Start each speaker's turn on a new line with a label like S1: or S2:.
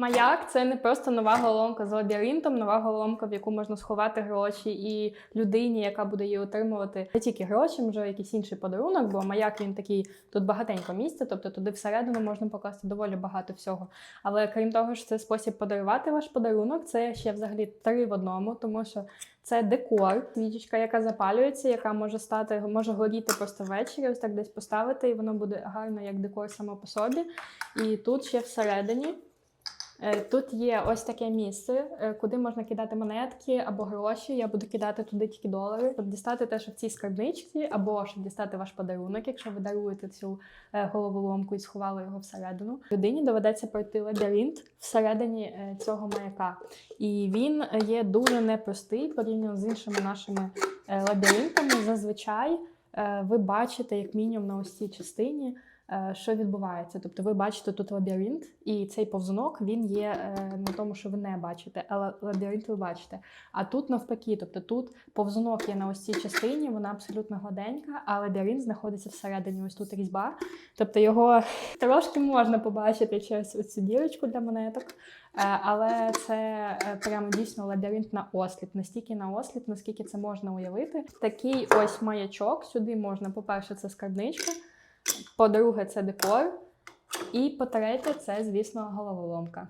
S1: Маяк це не просто нова головоломка з лабіринтом, нова головоломка, в яку можна сховати гроші, і людині, яка буде її отримувати не тільки гроші, може якийсь інший подарунок, бо маяк він такий тут багатенько місця, тобто туди всередину можна покласти доволі багато всього. Але крім того, що це спосіб подарувати ваш подарунок, це ще взагалі три в одному, тому що це декор, свічечка, яка запалюється, яка може стати, може горіти просто ввечері, ось так десь поставити, і воно буде гарно як декор само по собі. І тут ще всередині. Е, Тут є ось таке місце, е, куди можна кидати монетки або гроші. Я буду кидати туди тільки долари, дістати те, що в цій скарбничці, або щоб дістати ваш подарунок, якщо ви даруєте цю е, головоломку і сховали його всередину. Людині доведеться пройти лабіринт всередині цього маяка. І він є дуже непростий порівняно з іншими нашими лабіринтами. Зазвичай ви бачите, як мінімум, на ось цій частині. Е, Що відбувається? Тобто ви бачите тут лабіринт, і цей повзунок він є е, на тому, що ви не бачите, але лабіринт ви бачите. А тут навпаки, тобто тут повзунок є на ось цій частині, вона абсолютно гладенька, а лабіринт знаходиться всередині. Ось тут різьба. Тобто його трошки можна побачити через цю дірочку для монеток. Е, Але це прямо дійсно лабіринт на осліп, настільки на осліп, наскільки це можна уявити. Такий ось маячок. Сюди можна, по-перше, це скарбничка, по-друге, це декор. І по-третє, це, звісно, головоломка.